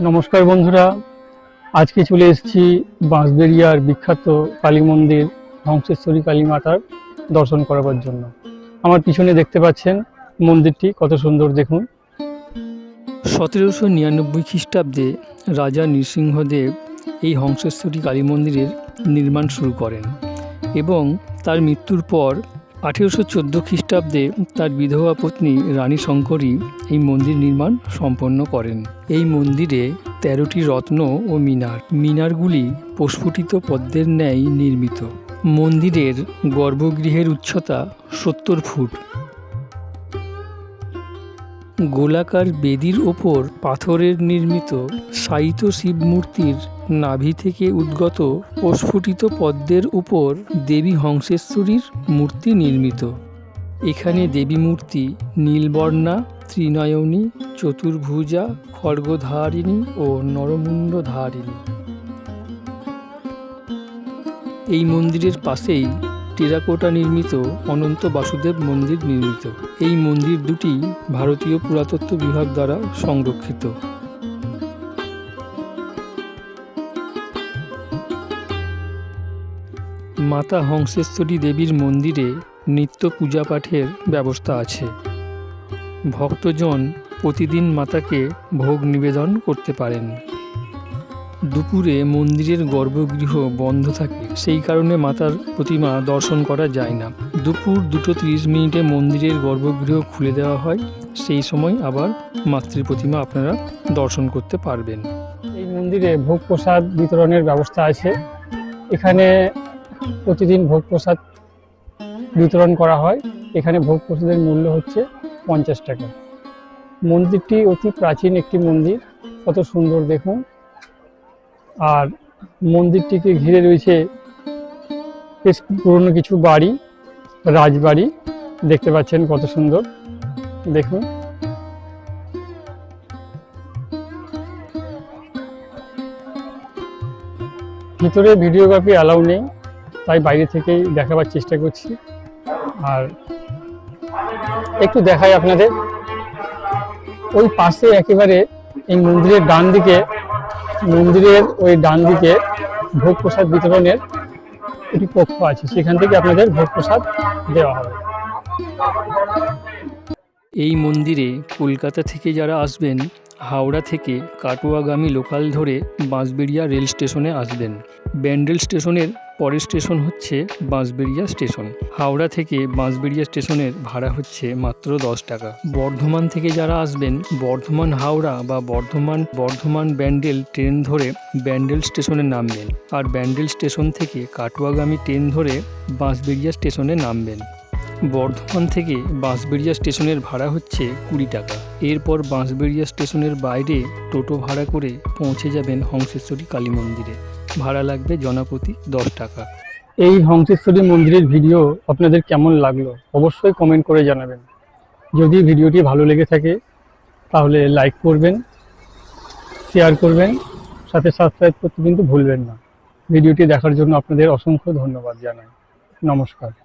নমস্কার বন্ধুরা। আজকে চলে এসেছি বাঁশবেরিয়ার বিখ্যাত কালী মন্দির, ধ্বংসেশ্বরী কালী মাতার দর্শন করাবার জন্য। আমার পিছনে দেখতে পাচ্ছেন মন্দিরটি, কত সুন্দর দেখুন। সতেরোশো নিরানব্বই খ্রিস্টাব্দে রাজা নৃসিংহদেব এই হংসেশ্বরী কালী মন্দিরের নির্মাণ শুরু করেন এবং তার মৃত্যুর পর আঠেরোশো চোদ্দ খ্রিস্টাব্দে তার বিধবা পত্নী রানী শঙ্করী এই মন্দির নির্মাণ সম্পন্ন করেন। এই মন্দিরে তেরোটি রত্ন ও মিনার। মিনারগুলি প্রস্ফুটিত পদ্মের ন্যায় নির্মিত। মন্দিরের গর্ভগৃহের উচ্চতা সত্তর ফুট। গোলাকার বেদির ওপর পাথরের নির্মিত সাইত শিব মূর্তির নাভি থেকে উদ্গত প্রস্ফুটিত পদ্মের উপর দেবী হংসেশ্বরীর মূর্তি নির্মিত। এখানে দেবী মূর্তি নীলবর্ণা, ত্রিনয়নী, চতুর্ভুজা, খড়গধারিণী ও নরমুণ্ডধারিণী এই মন্দিরের পাশেই টেরাকোটা নির্মিত অনন্ত বাসুদেব মন্দির নির্মিত। এই মন্দির দুটি ভারতীয় পুরাতত্ত্ব বিভাগ দ্বারা সংরক্ষিত। মাতা হংসেশ্বরী দেবীর মন্দিরে নিত্য পূজা পাঠের ব্যবস্থা আছে। ভক্তজন প্রতিদিন মাতাকে ভোগ নিবেদন করতে পারেন। দুপুরে মন্দিরের গর্ভগৃহ বন্ধ থাকে, সেই কারণে মাতার প্রতিমা দর্শন করা যায় না। দুপুর দুটো তিরিশ মিনিটে মন্দিরের গর্ভগৃহ খুলে দেওয়া হয়, সেই সময় আবার মাতৃ প্রতিমা আপনারা দর্শন করতে পারবেন। এই মন্দিরে ভোগ প্রসাদ বিতরণের ব্যবস্থা আছে। এখানে প্রতিদিন ভোগ প্রসাদ বিতরণ করা হয়। এখানে ভোগ প্রসাদের মূল্য হচ্ছে পঞ্চাশ টাকা। মন্দিরটি অতি প্রাচীন একটি মন্দির। কত সুন্দর দেখুন। আর মন্দিরটিকে ঘিরে রয়েছে বেশ পুরনো কিছু বাড়ি, রাজবাড়ি। দেখতে পাচ্ছেন কত সুন্দর। দেখুন। ভিতরে ভিডিওগ্রাফি অ্যালাউ নেই, তাই বাইরে থেকেই দেখাবার চেষ্টা করছি। আর একটু দেখাই আপনাদের। ওই পাশে একেবারে এই মন্দিরের ডান দিকে মন্দিরের ওই ডান দিকে ভোগ প্রসাদ বিতরণের একটি পক্ষ আছে। সেখান থেকে আপনাদের ভোগ প্রসাদ দেওয়া হবে। এই মন্দিরে কলকাতা থেকে যারা আসবেন, হাওড়া থেকে কাটোয়াগামী লোকাল ধরে বাঁশবেড়িয়া রেল স্টেশনে আসবেন। ব্যান্ডেল স্টেশনের পরের স্টেশন হচ্ছে বাঁশবেড়িয়া স্টেশন। হাওড়া থেকে বাঁশবেড়িয়া স্টেশনের ভাড়া হচ্ছে মাত্র দশ টাকা। বর্ধমান থেকে যারা আসবেন, বর্ধমান হাওড়া বা বর্ধমান বর্ধমান ব্যান্ডেল ট্রেন ধরে ব্যান্ডেল স্টেশনে নামবেন। আর ব্যান্ডেল স্টেশন থেকে কাটোয়াগামী ট্রেন ধরে বাঁশবেড়িয়া স্টেশনে নামবেন। বর্ধমান থেকে বাঁশবেড়িয়া স্টেশনের ভাড়া হচ্ছে কুড়ি টাকা। এরপর বাঁশবেড়িয়া স্টেশনের বাইরে টোটো ভাড়া করে পৌঁছে যাবেন হংসেশ্বরী কালী মন্দিরে। ভাড়া লাগবে জনপ্রতি দশ টাকা। এই হংসেশ্বরী মন্দিরের ভিডিও আপনাদের কেমন লাগল অবশ্যই কমেন্ট করে জানাবেন। যদি ভিডিওটি ভালো লেগে থাকে, তাহলে লাইক করবেন শেয়ার করবেন, সাথে সাবস্ক্রাইব করতে কিন্তু ভুলবেন না। ভিডিওটি দেখার জন্য আপনাদের অসংখ্য ধন্যবাদ জানাই। নমস্কার।